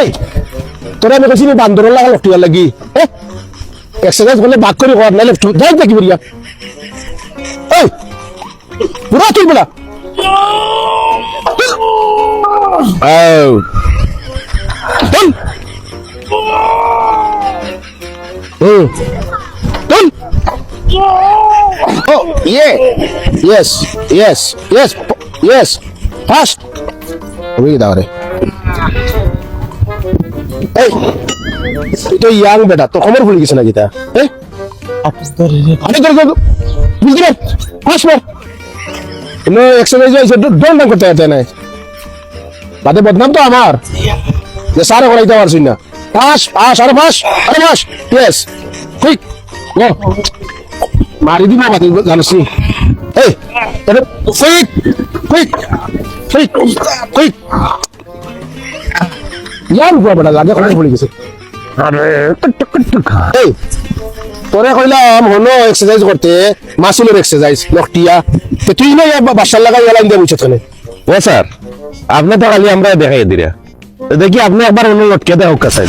এই তোরা আমি কৈছি বান্দর লাগা লটিয়ার লাগি এক্সারসাইজ করলে বাক করে কর নাইলে যাই দেখি বলিয়া এই পুরা তুই বলা Done. Hmm. Done. Oh, yeah. Yes, yes, yes, yes. Fast. Daw রে এই এটা ইয়াং বেটা তো কমর ভুলে গেছে নাকি তা? আরে ধর বুঝলি না ফাস্ট মার কোনো এক্সারসাইজ হয়েছে ডন ডান করতে পারতে নাই। বাদে বদনাম তো আমার। যে সারে করাইতে পারছি না। পাস পাস, আরে পাস আরে পাস। ইয়েস কুইক গো মারি দিব বাদে জানিস এই কুইক কুইক ইয়ার উপর বেটা লাগে গেছে। আরে এই কইলাম হলো এক্সারসাইজ করতে মাসুলের এক্সারসাইজ লকটিয়া। তো তুই না বাসার লাগাই এলাইন দিয়ে বুঝছ ও স্যার আপনি তো খালি আমরা দেখাই দিরা দেখি আপনি একবার অন্য লটকে দেখ কাছে?